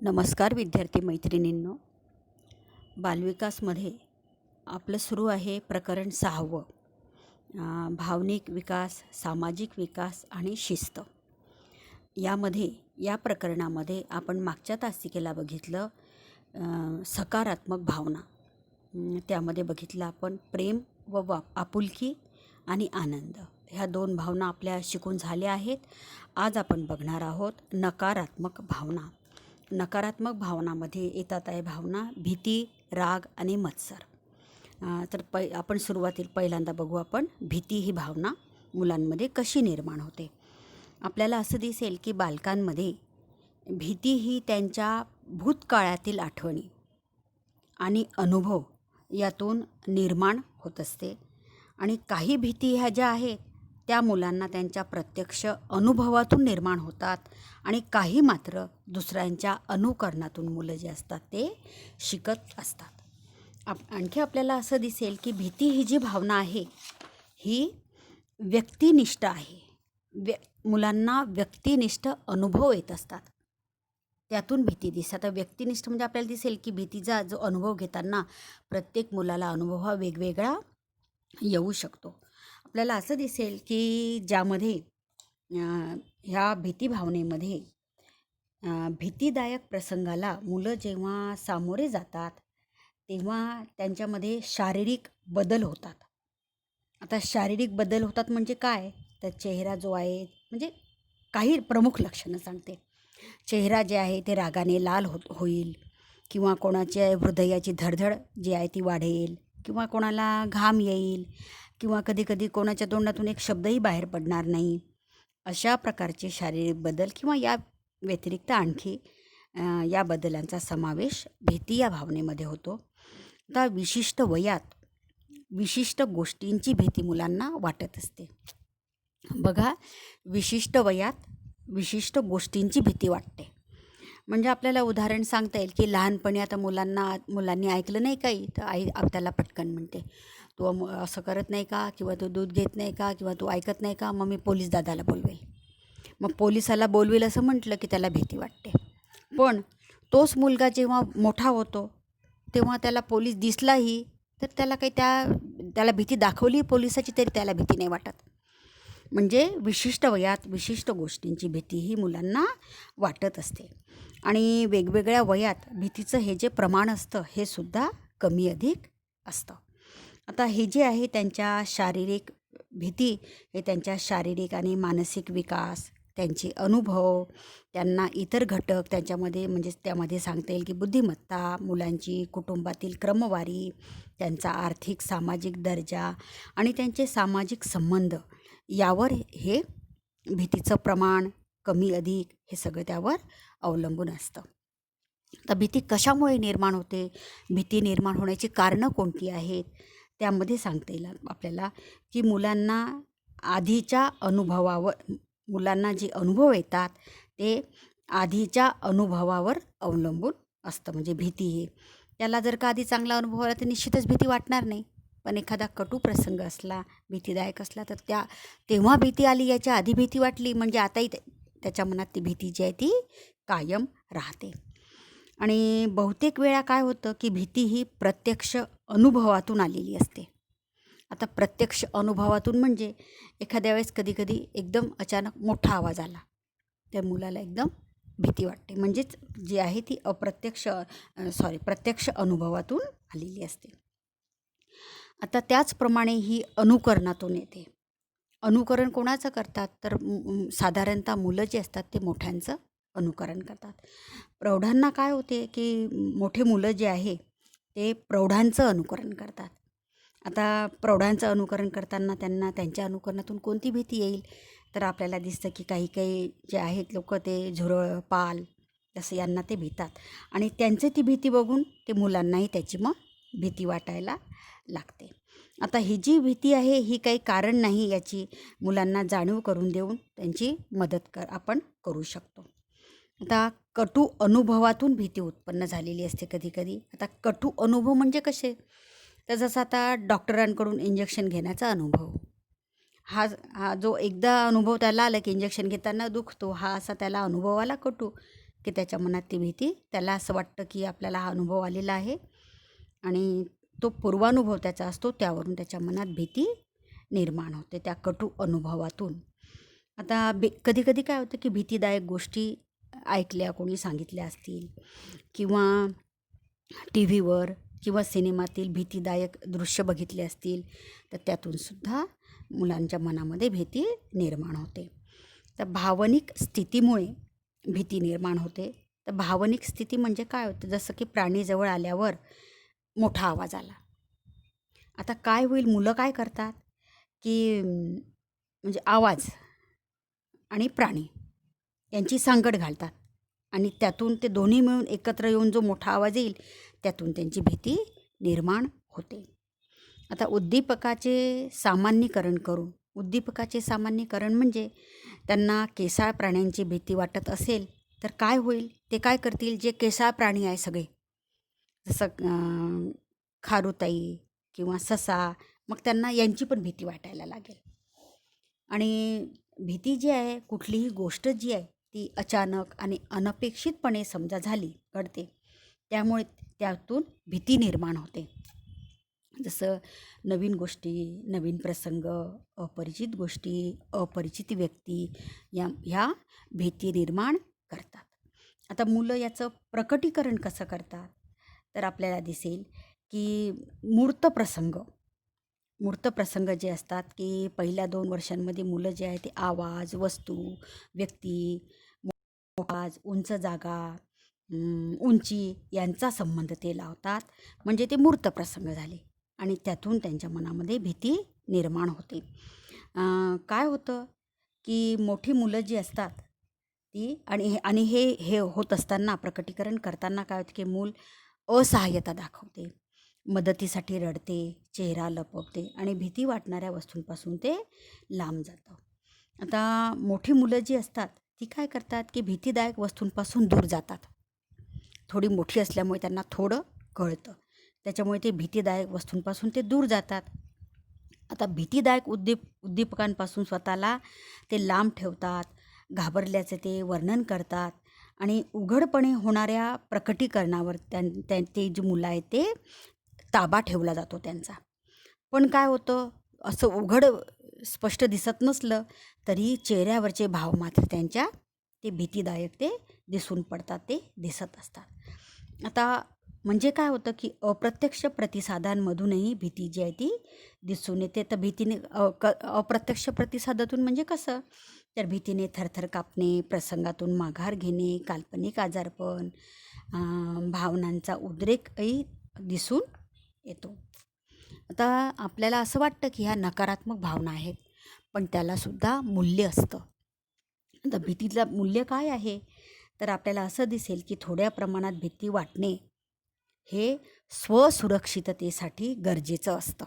नमस्कार विद्यार्थी मैत्रिणींनो. बालविकासमध्ये आपलं सुरू आहे प्रकरण सहावं. भावनिक विकास सामाजिक विकास आणि शिस्त. यामध्ये या प्रकरणामध्ये आपण मागच्या तासिकेला बघितलं सकारात्मक भावना. त्यामध्ये बघितलं आपण प्रेम व वा आपुलकी आणि आनंद. ह्या दोन भावना आपल्या शिकून झाल्या आहेत. आज आपण बघणार आहोत नकारात्मक भावना. नकारात्मक भावनामध्ये येतात आहे भावना भीती राग आणि मत्सर. तर पै आपण सुरुवातील पहिल्यांदा बघू आपण भीती ही भावना मुलांमध्ये कशी निर्माण होते? आपल्याला असं दिसेल की बालकांमध्ये भीती ही त्यांच्या भूतकाळातील आठवणी आणि अनुभव यातून निर्माण होत असते. आणि काही भीती ह्या ज्या आहेत त्या मुलांना त्यांच्या प्रत्यक्ष अनुभवातून निर्माण होतात आणि काही मात्र दुसऱ्यांच्या अनुकरणातून मुलं जे असतात ते शिकत असतात. आप आणखी आपल्याला असं दिसेल की भीती ही जी भावना आहे ही व्यक्तिनिष्ठ आहे. व्य मुलांना व्यक्तिनिष्ठ अनुभव येत असतात. त्यातून भीती दिसतात आता व्यक्तिनिष्ठ म्हणजे आपल्याला दिसेल की भीतीचा जो अनुभव घेताना प्रत्येक मुलाला अनुभव हा वेगवेगळा येऊ शकतो. आपल्याला असं दिसेल की ज्यामध्ये ह्या भीतीभावनेमध्ये भीतीदायक प्रसंगाला मुलं जेव्हा सामोरे जातात तेव्हा त्यांच्यामध्ये शारीरिक बदल होतात. आता शारीरिक बदल होतात म्हणजे काय? तर चेहरा जो आहे म्हणजे काही प्रमुख लक्षणं सांगते. चेहरा जे आहे ते रागाने लाल हो होईल किंवा कोणाच्या हृदयाची धडधड जी आहे ती वाढेल किंवा कोणाला घाम येईल. किंवा कधीकधी कोणाच्या तोंडातून एक शब्दही बाहेर पडणार नाही. अशा प्रकारचे शारीरिक बदल किंवा या व्यतिरिक्त आणखी या बदलांचा समावेश भीती या भावनेमध्ये होतो. आता विशिष्ट वयात विशिष्ट गोष्टींची भीती मुलांना वाटत असते. बघा विशिष्ट वयात विशिष्ट गोष्टींची भीती वाटते. म्हणजे आपल्याला उदाहरण सांगता येईल की लहानपणी आता मुलांना मुलांनी ऐकलं नाही काही तर आई त्याला पटकन म्हणते तू असं करत नाही का? किंवा तू दूध घेत नाही का? किंवा तू ऐकत नाही का? मग मी पोलीस दादाला बोलवेल. मग पोलिसाला बोलवेल असं म्हटलं की त्याला भीती वाटते. पण तोच मुलगा जेव्हा मोठा होतो तेव्हा त्याला पोलीस दिसलाही तर त्याला काही त्या त्याला भीती दाखवली पोलिसाची तरी त्याला भीती नाही वाटत. म्हणजे विशिष्ट वयात विशिष्ट गोष्टींची भीती ही मुलांना वाटत असते. आणि वेगवेगळ्या वयात भीतीचं हे जे प्रमाण असतं हे सुद्धा कमी अधिक असतं. आता हे जे आहे त्यांच्या शारीरिक भीती हे त्यांच्या शारीरिक आणि मानसिक विकास त्यांचे अनुभव त्यांना इतर घटक त्यांच्यामध्ये म्हणजे त्यामध्ये सांगता येईल की बुद्धिमत्ता मुलांची कुटुंबातील क्रमवारी त्यांचा आर्थिक सामाजिक दर्जा आणि त्यांचे सामाजिक संबंध यावर हे भीतीचं प्रमाण कमी अधिक हे सगळं त्यावर अवलंबून असतं. तर भीती कशामुळे निर्माण होते? भीती निर्माण होण्याची कारणं कोणती आहेत? त्यामध्ये सांगता येईल आपल्याला की मुलांना आधीच्या अनुभवावर मुलांना जे अनुभव येतात ते आधीच्या अनुभवावर अवलंबून असतं. म्हणजे भीती हे. त्याला जर का आधी चांगला अनुभव आला तर निश्चितच भीती वाटणार नाही. पण एखादा कटू प्रसंग असला भीतीदायक असला तर त्या तेव्हा भीती आली याच्या आधी भीती वाटली. म्हणजे आताही त्या- त्याच्या मनात ती भीती जी आहे ती कायम राहते. आणि बहुतेक वेळा काय होतं की भीती ही प्रत्यक्ष अनुभवातून आलेली असते. आता प्रत्यक्ष अनुभवातून म्हणजे एखाद्या वेळेस कधीकधी एकदम अचानक मोठा आवाज आला. त्या मुलाला एकदम भीती वाटते. म्हणजेच जी आहे ती अप्रत्यक्ष सॉरी प्रत्यक्ष अनुभवातून आलेली असते. आता त्याचप्रमाणे ही अनुकरणातून येते. अनुकरण कोणाचं करतात? तर साधारणतः मुलं जी असतात ते मोठ्यांचं अनुकरण करतात. प्रौढांना काय होते की मोठे मुलं जे आहे ते प्रौढांचं अनुकरण करतात. आता प्रौढांचं अनुकरण करताना त्यांना त्यांच्या अनुकरणातून कोणती भीती येईल? तर आपल्याला दिसतं की काही काही जे आहेत लोक ते झुरळ पाल तसं यांना ते भीतात. आणि त्यांचे ती भीती बघून ते मुलांनाही त्याची मग भीती वाटायला लागते. आता ही जी भीती आहे ही काही कारण नाही याची मुलांना जाणीव करून देऊन त्यांची मदत कर आपण करू शकतो. आता कटू अनुभवातून भीती उत्पन्न झालेली असते कधी कधी आता कटू अनुभव म्हणजे कसे? तर जसं आता डॉक्टरांकडून इंजेक्शन घेण्याचा अनुभव. हा हा जो एकदा अनुभव त्याला आला की इंजेक्शन घेताना दुखतो हा असा त्याला अनुभव आला कटू की त्याच्या मनात ती भीती त्याला असं वाटतं की आपल्याला हा अनुभव आलेला आहे. आणि तो पूर्वानुभव त्याचा असतो त्यावरून त्याच्या मनात भीती निर्माण होते त्या कटू अनुभवातून. आता बे कधी कधी काय होतं की भीतीदायक गोष्टी ऐकल्या कोणी सांगितल्या असतील किंवा टी व्हीवर किंवा सिनेमातील भीतीदायक दृश्य बघितले असतील तर त्यातूनसुद्धा मुलांच्या मनामध्ये भीती निर्माण होते. तर भावनिक स्थितीमुळे भीती निर्माण होते. तर भावनिक स्थिती म्हणजे काय होतं? जसं की प्राणी जवळ आल्यावर मोठा आवाज आला. आता काय होईल? मुलं काय करतात? की म्हणजे आवाज आणि प्राणी यांची सांगड घालतात आणि त्यातून ते दोन्ही मिळून एकत्र येऊन जो मोठा आवाज येईल त्यातून त्यांची भीती निर्माण होते. आता उद्दीपकाचे सामान्यीकरण करून उद्दीपकाचे सामान्यीकरण म्हणजे त्यांना केसाळ प्राण्यांची भीती वाटत असेल तर काय होईल? ते काय करतील? जे केसाळ प्राणी आहे सगळे जसं खारुताई किंवा ससा मग त्यांना यांची पण भीती वाटायला लागेल. आणि भीती जी आहे कुठलीही गोष्ट जी आहे ती अचानक आणि अनपेक्षितपणे समजा झाली घडते त्यामुळे त्यातून भीती निर्माण होते. जसं नवीन गोष्टी नवीन प्रसंग अपरिचित गोष्टी अपरिचित व्यक्ती या ह्या भीती निर्माण करतात. आता मुलं याचं प्रकटीकरण कसं करतात? तर आपल्याला दिसेल की मूर्त प्रसंग. मूर्त प्रसंग जे असतात की पहिल्या दोन वर्षांमध्ये मुलं जे आहे ते आवाज वस्तू व्यक्ती आवाज उंच जागा उंची यांचा संबंध ते लावतात. म्हणजे ते मूर्त प्रसंग झाले आणि त्यातून त्यांच्या मनामध्ये भीती निर्माण होते. काय होतं की मोठी मुलं जी असतात ती आणि हे आणि हे हे होत असताना प्रकटीकरण करताना काय होतं की मूल असहाय्यता दाखवते. मदतीसाठी रडते चेहरा लपवते आणि भीती वाटणाऱ्या वस्तूंपासून ते लांब जातं. आता मोठी मुलं जी असतात ती काय करतात की भीतीदायक वस्तूंपासून दूर जातात. थोडी मोठी असल्यामुळे त्यांना थोडं कळतं. त्याच्यामुळे ते भीतीदायक वस्तूंपासून ते दूर जातात. आता भीतीदायक उद्दीप उद्दीपकांपासून स्वतःला ते लांब ठेवतात घाबरल्याचे ते वर्णन करतात आणि उघडपणे होणाऱ्या प्रकटीकरणावर त्यां त्या ते जी मुलं आहेत ते ताबा ठेवला जातो त्यांचा. पण काय होतं असं उघड स्पष्ट दिसत नसलं तरी चेहऱ्यावरचे भाव मात्र त्यांच्या ते भीतीदायक ते दिसून पडतात ते दिसत असतात. आता म्हणजे काय होतं की अप्रत्यक्ष प्रतिसादांमधूनही भीती जी आहे ती दिसून येते. तर भीतीने अ क अप्रत्यक्ष प्रतिसादातून म्हणजे कसं? तर भीतीने थरथर कापणे प्रसंगातून माघार घेणे काल्पनिक आजारपण भावनांचा उद्रेकही दिसून येतो. आता आपल्याला असं वाटतं की ह्या नकारात्मक भावना आहेत पण त्यालासुद्धा मूल्य असतं. आता भीतीचं मूल्य काय आहे? तर आपल्याला असं दिसेल की थोड्या प्रमाणात भीती वाटणे हे स्वसुरक्षिततेसाठी गरजेचं असतं.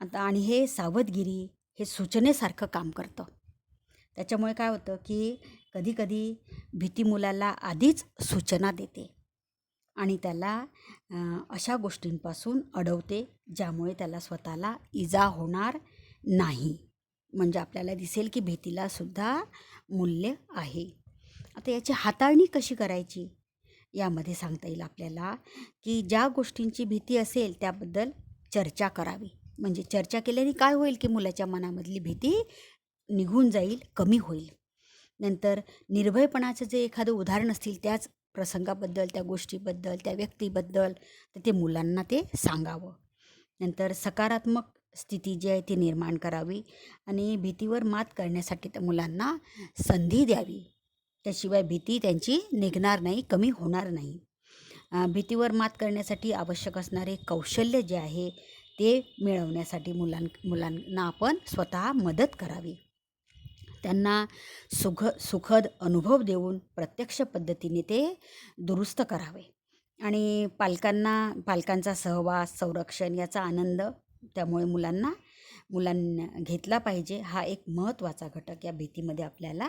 आता आणि हे सावधगिरी हे सूचनेसारखं काम करतं. त्याच्यामुळे काय होतं की कधीकधी भीती मुलाला आधीच सूचना देते आणि त्याला अशा गोष्टींपासून अडवते ज्यामुळे त्याला स्वतःला इजा होणार नाही. म्हणजे आपल्याला दिसेल की भीतीला सुद्धा मूल्य आहे. आता याची हाताळणी कशी करायची? यामध्ये सांगता येईल आपल्याला की ज्या गोष्टींची भीती असेल त्याबद्दल चर्चा करावी. म्हणजे चर्चा केल्याने काय होईल की मुलाच्या मनामधली भीती निघून जाईल कमी होईल. नंतर निर्भयपणाचं जे एखादं उदाहरण असतील त्याच प्रसंगाबद्दल त्या गोष्टीबद्दल त्या व्यक्तीबद्दल तर ते मुलांना ते सांगावं. नंतर सकारात्मक स्थिती जी आहे ती निर्माण करावी आणि भीतीवर मात करण्यासाठी त्या मुलांना संधी द्यावी. त्याशिवाय भीती त्यांची निघणार नाही कमी होणार नाही. भीतीवर मात करण्यासाठी आवश्यक असणारे कौशल्य जे आहे ते मिळवण्यासाठी मुलां मुलांना आपण स्वतः मदत करावी. त्यांना सुख सुखद अनुभव देऊन प्रत्यक्ष पद्धतीने ते दुरुस्त करावे. आणि पालकांना पालकांचा सहवास संरक्षण याचा आनंद त्यामुळे मुलांना मुलांना घेतला पाहिजे. हा एक महत्त्वाचा घटक या भीतीमध्ये आपल्याला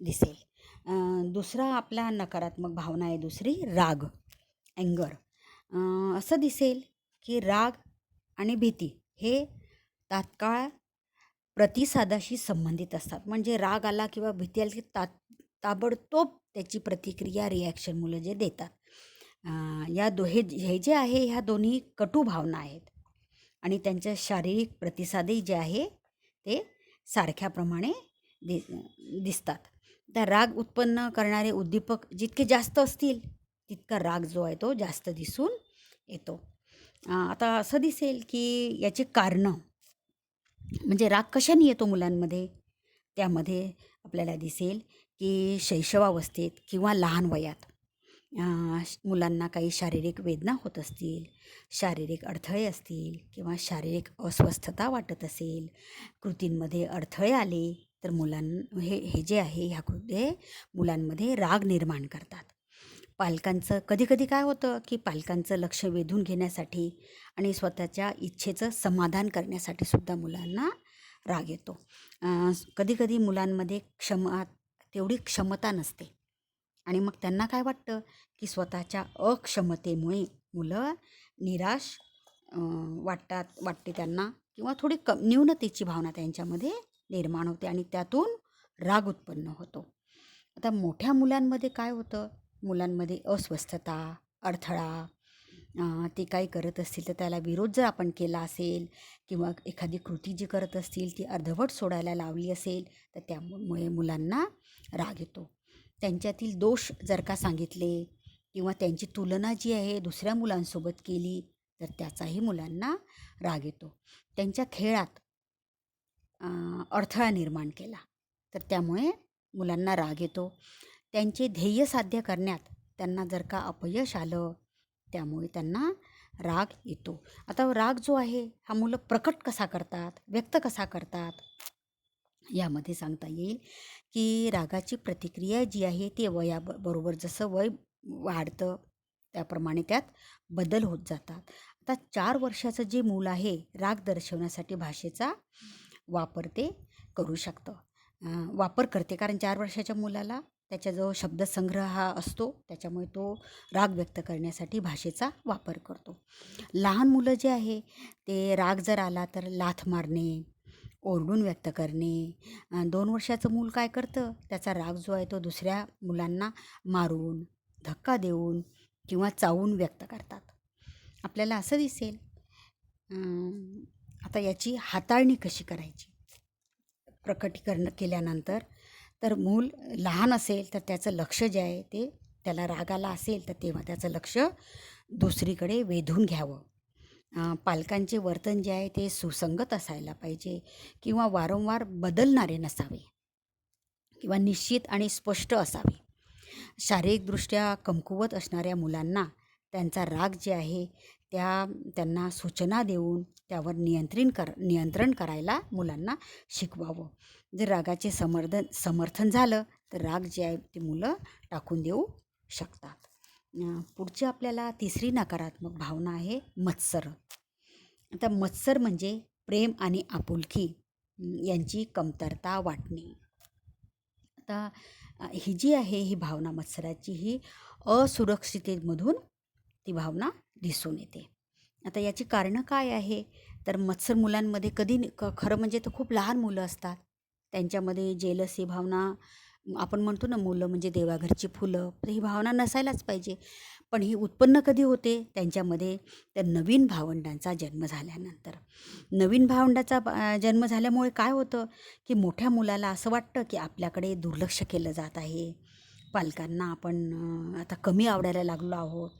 दिसेल. दुसरा आपला नकारात्मक भावना आहे दुसरी राग अँगर असं दिसेल की राग आणि भीती हे तात्काळ प्रतिसादाशी संबंधित असतात. म्हणजे राग आला किंवा भीती आली की ता ताबडतोब त्याची प्रतिक्रिया रिॲक्शन मुलं जे देतात. या दो हे हे जे आहे ह्या दोन्ही कटू भावना आहेत. आणि त्यांच्या शारीरिक प्रतिसादही जे आहे ते सारख्याप्रमाणे दि दिसतात. त्या राग उत्पन्न करणारे उद्दीपक जितके जास्त असतील तितका राग जो आहे तो जास्त दिसून येतो. आता असं दिसेल की याची कारणं म्हणजे राग कशाने येतो मुलांमध्ये? त्यामध्ये आपल्याला दिसेल की शैशवावस्थेत किंवा लहान वयात मुलांना काही शारीरिक वेदना होत असतील शारीरिक अडथळे असतील किंवा शारीरिक अस्वस्थता वाटत असेल कृतींमध्ये अडथळे आले तर मुलां हे हे जे आहे ह्या कृती मुलांमध्ये राग निर्माण करतात. पालकांचं कधीकधी काय होतं की पालकांचं लक्ष वेधून घेण्यासाठी आणि स्वतःच्या इच्छेचं समाधान करण्यासाठी सुद्धा मुलांना राग येतो. कधीकधी मुलांमध्ये क्षमा तेवढी क्षमता नसते. आणि मग त्यांना काय वाटतं की स्वतःच्या अक्षमतेमुळे मुलं निराश वाटतात वाटते त्यांना किंवा थोडी क न्यूनतेची भावना त्यांच्यामध्ये निर्माण होते आणि त्यातून राग उत्पन्न होतो. आता मोठ्या मुलांमध्ये काय होतं मुलांमध्ये अस्वस्थता अडथळा ते काही करत असतील तर त्याला विरोध जर आपण केला असेल किंवा एखादी कृती जी करत असतील ती अर्धवट सोडायला लावली असेल तर त्यामुळे मुलांना राग येतो. त्यांच्यातील दोष जर का सांगितले किंवा त्यांची तुलना जी आहे दुसऱ्या मुलांसोबत केली तर त्याचाही मुलांना राग येतो. त्यांच्या खेळात अडथळा निर्माण केला तर त्यामुळे मुलांना राग येतो. त्यांचे ध्येय साध्य करण्यात त्यांना जर का अपयश आलं त्यामुळे त्यांना राग येतो. आता राग जो आहे हा मुलं प्रकट कसा करतात व्यक्त कसा करतात? यामध्ये सांगता येईल की रागाची प्रतिक्रिया जी आहे ती वया बरोबर जसं वय वाढतं त्याप्रमाणे त्यात बदल होत जातात. आता चार वर्षाचं जे मूल आहे राग दर्शवण्यासाठी भाषेचा वापर ते करू शकतं. वापर करते. कारण चार वर्षाच्या मुलाला त्याच्याजवळ शब्दसंग्रह हा असतो. त्याच्यामुळे तो राग व्यक्त करण्यासाठी भाषेचा वापर करतो. लहान मुलं जे आहे ते राग जर आला तर लाथ मारणे ओरडून व्यक्त करणे. दोन वर्षाचं मूल काय करतं? त्याचा राग जो आहे तो दुसऱ्या मुलांना मारून धक्का देऊन किंवा चावून व्यक्त करतात. आपल्याला असं दिसेल. आता याची हाताळणी कशी करायची? प्रकटीकरण केल्यानंतर तर मूल लहान असेल तर त्याचं लक्ष जे आहे ते त्याला रागाला असेल तर तेव्हा त्याचं लक्ष दुसरीकडे वेधून घ्यावं. पालकांचे वर्तन जे आहे ते सुसंगत असायला पाहिजे किंवा वारंवार बदलणारे नसावे किंवा निश्चित आणि स्पष्ट असावे. शारीरिकदृष्ट्या कमकुवत असणाऱ्या मुलांना त्यांचा राग जे आहे त्या त्यांना सूचना देऊन त्यावर नियंत्रण कर नियंत्रण करायला मुलांना शिकवावं. जर रागाचे समर्थन समर्थन झालं तर राग जे आहे ते मुलं टाकून देऊ शकतात. पुढची आपल्याला तिसरी नकारात्मक भावना आहे मत्सर. आता मत्सर म्हणजे प्रेम आणि आपुलकी यांची कमतरता वाटणे. आता ही जी आहे ही भावना मत्सराची ही असुरक्षितेमधून ती भावना दिसून येते. आता याची कारणं काय आहे? तर मत्सर मुलांमध्ये कधी न- क खरं म्हणजे तर खूप लहान मुलं असतात. त्यांच्यामध्ये जेलसी भावना आपण म्हणतो ना मुलं म्हणजे देवाघरची फुलं तर ही भावना नसायलाच पाहिजे. पण ही उत्पन्न कधी होते? त्यांच्यामध्ये तर नवीन भावंडांचा जन्म झाल्यानंतर. नवीन भावंडाचा जन्म झाल्यामुळे काय होतं? की मोठ्या मुलाला असं वाटतं की आपल्याकडे दुर्लक्ष केलं जात आहे. पालकांना आपण आता कमी आवडायला लागलो आहोत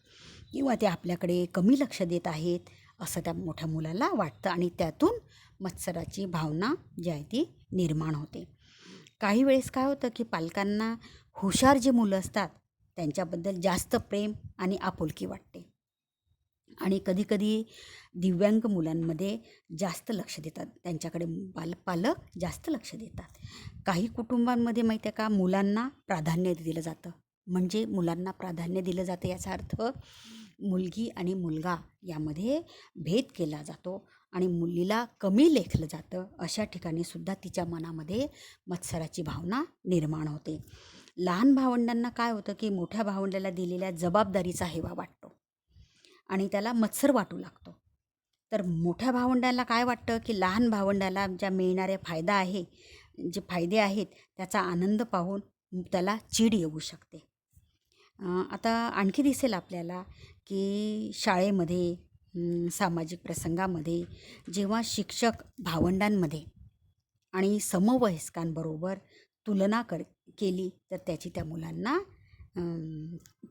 किंवा ते आपल्याकडे कमी लक्ष देत आहेत असं त्या मोठ्या मुलाला वाटतं आणि त्यातून मत्सराची भावना जी आहे ती निर्माण होते. काही वेळेस काय होतं की पालकांना हुशार जे मुलं असतात त्यांच्याबद्दल जास्त प्रेम आणि आपुलकी वाटते. आणि कधीकधी दिव्यांग मुलांमध्ये जास्त लक्ष देतात. त्यांच्याकडे पाल पालक जास्त लक्ष देतात. काही कुटुंबांमध्ये माहिती आहे का मुलांना प्राधान्य दिलं जातं. म्हणजे मुलांना प्राधान्य दिलं जातं याचा अर्थ मुलगी आणि मुलगा यामध्ये भेद केला जातो. आणि मुलीला कमी लेखलं जातं अशा ठिकाणी सुद्धा तिच्या मनामध्ये मत्सराची भावना निर्माण होते. लहान भावंडांना काय होतं की मोठ्या भावंडाला दिलेल्या जबाबदारीचा हेवा वाटतो आणि त्याला मत्सर वाटू लागतो. तर मोठ्या भावंडाला काय वाटतं की लहान भावंडाला ज्या मिळणाऱ्या फायदा आहे जे फायदे आहेत त्याचा आनंद पाहून त्याला चीड येऊ शकते. आता आणखी दिसेल आपल्याला की शाळेमध्ये सामाजिक प्रसंगामध्ये जेव्हा शिक्षक भावंडांमध्ये आणि समवयस्कांबरोबर तुलना कर केली तर त्याची त्या मुलांना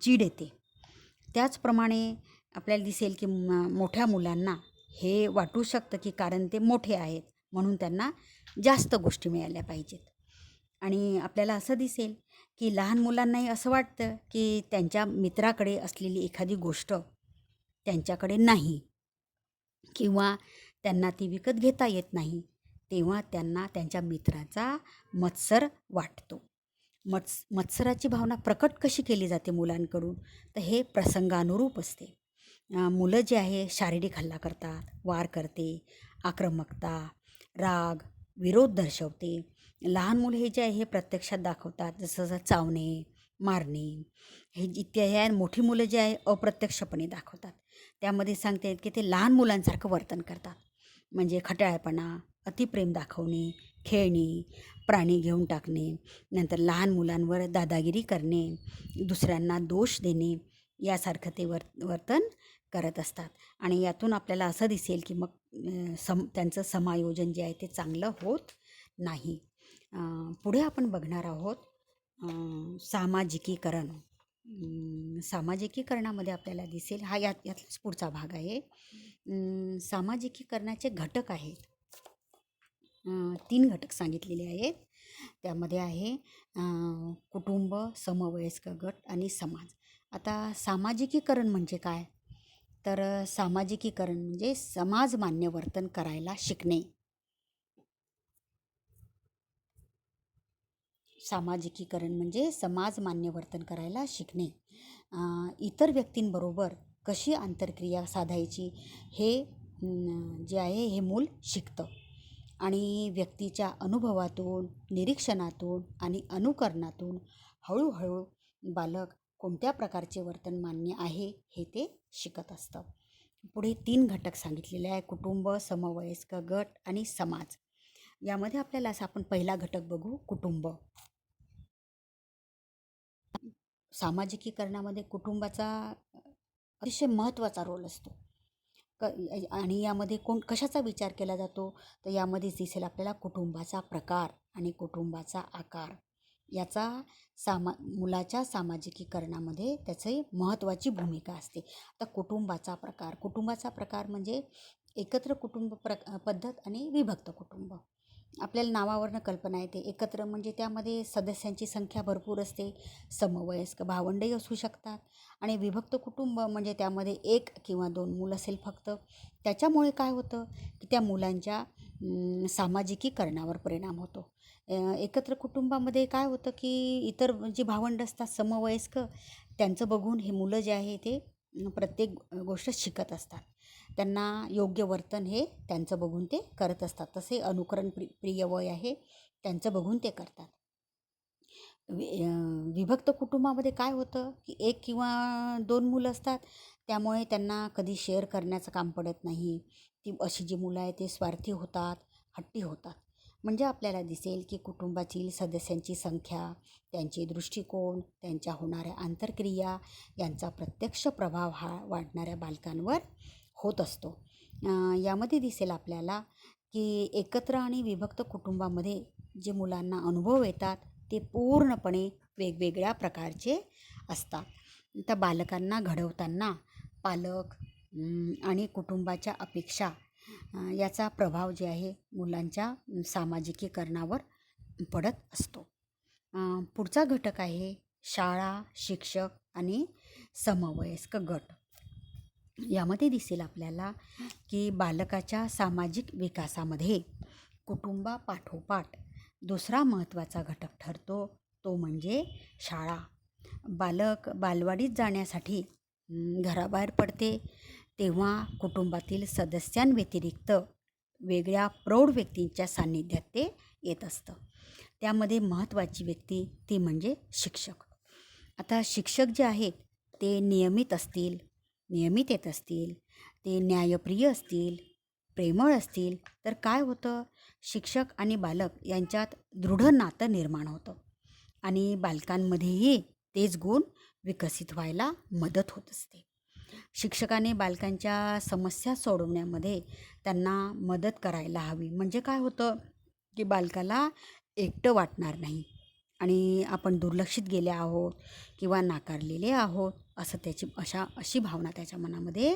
चीड येते. त्याचप्रमाणे आपल्याला दिसेल की मोठ्या मुलांना हे वाटू शकतं की कारण ते मोठे आहेत म्हणून त्यांना जास्त गोष्टी मिळाल्या पाहिजेत. आणि आपल्याला असं दिसेल की लहान मुलांनाही असं वाटतं की त्यांच्या मित्राकडे असलेली एखादी गोष्ट त्यांच्याकडे नाही किंवा त्यांना ती विकत घेता येत नाही तेव्हा त्यांना त्यांच्या मित्राचा मत्सर वाटतो. मत्स मत्सराची भावना प्रकट कशी केली जाते मुलांकडून? तर हे प्रसंगानुरूप असते. मुलं जे आहे शारीरिक हल्ला करतात वार करते आक्रमकता राग विरोध दर्शवते. लहान मुलं हे जे आहे हे प्रत्यक्षात दाखवतात जसं जसं चावणे मारणे हे इत्यादी ह्या मोठी मुलं जे आहे अप्रत्यक्षपणे दाखवतात. त्यामध्ये सांगता येत की ते लहान मुलांसारखं वर्तन करतात. म्हणजे खटाळपणा अतिप्रेम दाखवणे खेळणे प्राणी घेऊन टाकणे नंतर लहान मुलांवर दादागिरी करणे दुसऱ्यांना दोष देणे यासारखं ते वर वर्तन करत असतात. आणि यातून आपल्याला असं दिसेल की मग सम त्यांचं समायोजन जे आहे ते चांगलं होत नाही. पुढे आपण बघणार आहोत सामाजिकीकरण. सामाजिकीकरणामध्ये आपल्याला दिसेल. हा यात यातलाच पुढचा भाग आहे. सामाजिकीकरणाचे घटक आहेत. तीन घटक सांगितलेले आहेत. त्यामध्ये आहे कुटुंब समवयस्क गट आणि समाज. आता सामाजिकीकरण म्हणजे काय? तर सामाजिकीकरण म्हणजे समाज मान्य वर्तन करायला शिकणे. सामाजिकीकरण म्हणजे समाजमान्य वर्तन करायला शिकणे. इतर व्यक्तींबरोबर कशी आंतरक्रिया साधायची हे जे आहे हे मूल शिकतं. आणि व्यक्तीच्या अनुभवातून निरीक्षणातून आणि अनुकरणातून हळूहळू बालक कोणत्या प्रकारचे वर्तन मान्य आहे हे ते शिकत असतं. पुढे तीन घटक सांगितलेले आहे कुटुंब समवयस्क गट आणि समाज. यामध्ये आपल्याला असं आपण पहिला घटक बघू कुटुंब. सामाजिकीकरणामध्ये कुटुंबाचा अतिशय महत्त्वाचा रोल असतो. क आणि यामध्ये कोण कशाचा विचार केला जातो? तर यामध्येच दिसेल आपल्याला कुटुंबाचा प्रकार आणि कुटुंबाचा आकार. याचा सामा मुलाच्या सामाजिकीकरणामध्ये त्याचे महत्त्वाची भूमिका असते. आता कुटुंबाचा प्रकार कुटुंबाचा प्रकार म्हणजे एकत्र कुटुंब प्र पद्धत आणि विभक्त कुटुंब. आपल्याला नावावरनं कल्पना येते. एकत्र म्हणजे त्यामध्ये सदस्यांची संख्या भरपूर असते. समवयस्क भावंडही असू शकतात आणि विभक्त कुटुंब म्हणजे त्यामध्ये एक किंवा दोन मुलं असेल फक्त. त्याच्यामुळे काय होतं की त्या मुलांच्या सामाजिकीकरणावर परिणाम होतो. एकत्र कुटुंबामध्ये काय होतं की इतर जी भावंड असतात समवयस्क त्यांचं बघून हे मुलं जे आहे ते प्रत्येक गोष्ट शिकत असतात. त्यांना योग्य वर्तन हे त्यांचं बघून ते करत असतात. तसे अनुकरण प्रि प्रिय वय आहे त्यांचं बघून ते करतात. वि विभक्त कुटुंबामध्ये काय होतं की एक किंवा दोन मुलं असतात त्यामुळे त्यांना कधी शेअर करण्याचं काम पडत नाही. ती अशी जी मुलं आहे ते स्वार्थी होतात हट्टी होतात. म्हणजे आपल्याला दिसेल की कुटुंबातील सदस्यांची संख्या त्यांचे दृष्टिकोन त्यांच्या होणाऱ्या आंतरक्रिया यांचा प्रत्यक्ष प्रभाव हा वाढणाऱ्या बालकांवर होत असतो. यामध्ये दिसेल आपल्याला की एकत्र आणि विभक्त कुटुंबामध्ये जे मुलांना अनुभव येतात ते पूर्णपणे वेगवेगळ्या प्रकारचे असतात. तर बालकांना घडवताना पालक आणि कुटुंबाच्या अपेक्षा याचा प्रभाव जे आहे मुलांच्या सामाजिकीकरणावर पडत असतो. पुढचा घटक आहे शाळा शिक्षक आणि समवयस्क गट. यामध्ये दिसेल आपल्याला की बालकाच्या सामाजिक विकासामध्ये कुटुंबापाठोपाठ दुसरा महत्त्वाचा घटक ठरतो. तो म्हणजे शाळा. बालक बालवाडीत जाण्यासाठी घराबाहेर पडते तेव्हा कुटुंबातील सदस्यांव्यतिरिक्त वेगळ्या प्रौढ व्यक्तींच्या सान्निध्यात ते येत असतं. त्यामध्ये महत्त्वाची व्यक्ती ती म्हणजे शिक्षक. आता शिक्षक जे आहेत ते नियमित असतील नियमित येत असतील ते न्यायप्रिय असतील प्रेमळ असतील तर काय होतं? शिक्षक आणि बालक यांच्यात दृढ नातं निर्माण होतं. आणि बालकांमध्येही तेच गुण विकसित व्हायला मदत होत असते. शिक्षकाने बालकांच्या समस्या सोडवण्यामध्ये त्यांना मदत करायला हवी. म्हणजे काय होतं? की बालकाला एकटं वाटणार नाही. आणि आपण दुर्लक्षित गेले आहोत किंवा नाकारलेले आहोत असं त्याची अशा अशी भावना त्याच्या मनामध्ये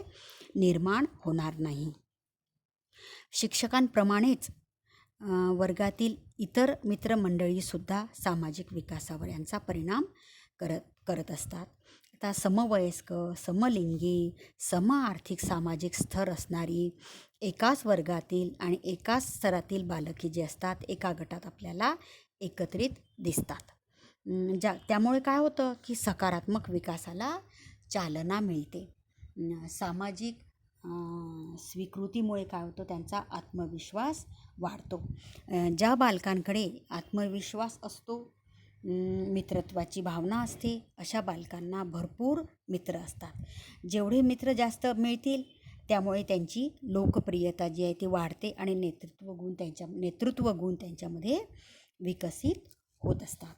निर्माण होणार नाही. शिक्षकांप्रमाणेच वर्गातील इतर मित्रमंडळीसुद्धा सामाजिक विकासावर यांचा परिणाम करत करत असतात. आता समवयस्क समलिंगी सम आर्थिक सामाजिक स्तर असणारी एकाच वर्गातील आणि एकाच स्तरातील बालके जी असतात एका गटात आपल्याला एकत्रित दिसतात. ज्या त्यामुळे काय होतं की सकारात्मक विकासाला चालना मिळते. सामाजिक स्वीकृतीमुळे काय होतं त्यांचा आत्मविश्वास वाढतो. ज्या बालकांकडे आत्मविश्वास असतो मित्रत्वाची भावना असते अशा बालकांना भरपूर मित्र असतात. जेवढे मित्र जास्त मिळतील त्यामुळे त्यांची लोकप्रियता जी आहे ती वाढते आणि नेतृत्व गुण त्यांच्या नेतृत्व गुण त्यांच्यामध्ये विकसित होत असतात.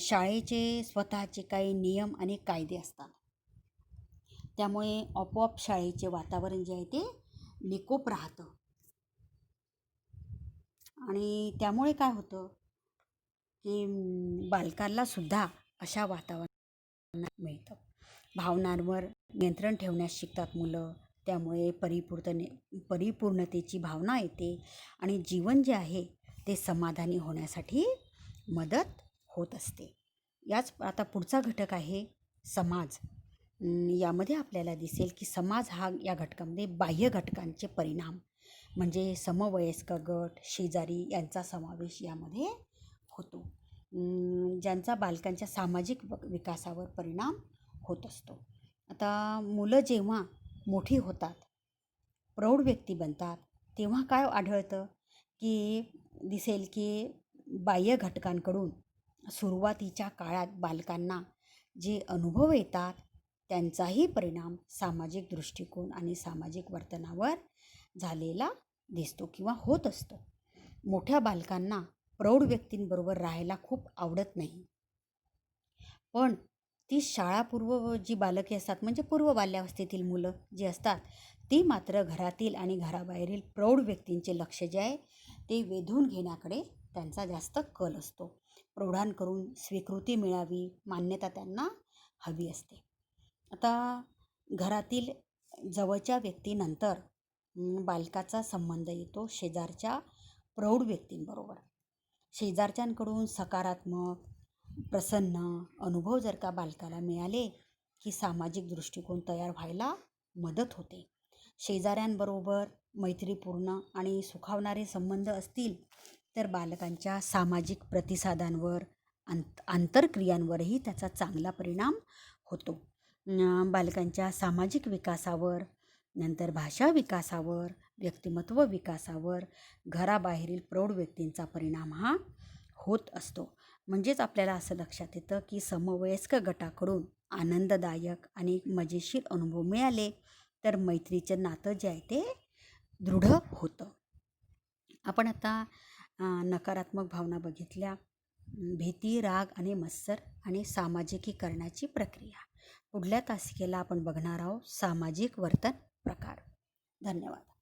शाळेचे स्वतःचे काही नियम आणि कायदे असतात. त्यामुळे आपोआप शाळेचे वातावरण जे आहे ते निकोप राहतं. आणि त्यामुळे काय होतं की बालकाला सुद्धा अशा वातावरणात मिळतं. भावनांवर नियंत्रण ठेवण्यास शिकतात मुलं. त्यामुळे परिपूर्तने परिपूर्णतेची भावना येते. आणि जीवन जे आहे ते समाधानी होण्यासाठी मदत होत असते. याच आता पुढचा घटक आहे समाज. यामध्ये आपल्याला दिसेल की समाज हा या घटकामध्ये बाह्य घटकांचे परिणाम म्हणजे समवयस्क गट शेजारी यांचा समावेश यामध्ये होतो. ज्यांचा बालकांच्या सामाजिक व- विकासावर परिणाम होत असतो. आता मुलं जेव्हा मोठी होतात प्रौढ व्यक्ती बनतात तेव्हा काय आढळतं की दिसेल की बाह्य घटकांकडून सुरुवातीच्या काळात बालकांना जे अनुभव येतात त्यांचाही परिणाम सामाजिक दृष्टिकोन आणि सामाजिक वर्तनावर झालेला दिसतो किंवा होत असतो. मोठ्या बालकांना प्रौढ व्यक्तींबरोबर राहायला खूप आवडत नाही. पण ती शाळापूर्व जी बालके असतात म्हणजे पूर्व बाल्यावस्थेतील मुलं जी असतात ती मात्र घरातील आणि घराबाहेरील प्रौढ व्यक्तींचे लक्ष जे आहे ते वेधून घेण्याकडे त्यांचा जास्त कल असतो. प्रौढांकडून स्वीकृती मिळावी मान्यता त्यांना हवी असते. आता घरातील जवळच्या व्यक्तीनंतर बालकाचा संबंध येतो शेजारच्या प्रौढ व्यक्तींबरोबर. शेजारच्यांकडून सकारात्मक प्रसन्न अनुभव जर का बालकाला मिळाले की सामाजिक दृष्टिकोन तयार व्हायला मदत होते. शेजाऱ्यांबरोबर मैत्रीपूर्ण आणि सुखावणारे संबंध असतील तर बालकांच्या सामाजिक प्रतिसादांवर अंत आंतरक्रियांवरही त्याचा चांगला परिणाम होतो. बालकांच्या सामाजिक विकासावर नंतर भाषा विकासावर व्यक्तिमत्व विकासावर घराबाहेरील प्रौढ व्यक्तींचा परिणाम हा होत असतो. म्हणजेच आपल्याला असं लक्षात येतं की समवयस्क गटाकडून आनंददायक आणि मजेशीर अनुभव मिळाले तर मैत्रीचं नातं जे आहे ते दृढ होतं. आपण आता नकारात्मक भावना बघितल्या. भीती राग आणि मत्सर आणि सामाजिकीकरणाची प्रक्रिया. पुढल्या तासिकेला आपण बघणार आहोत सामाजिक वर्तन प्रकार. धन्यवाद.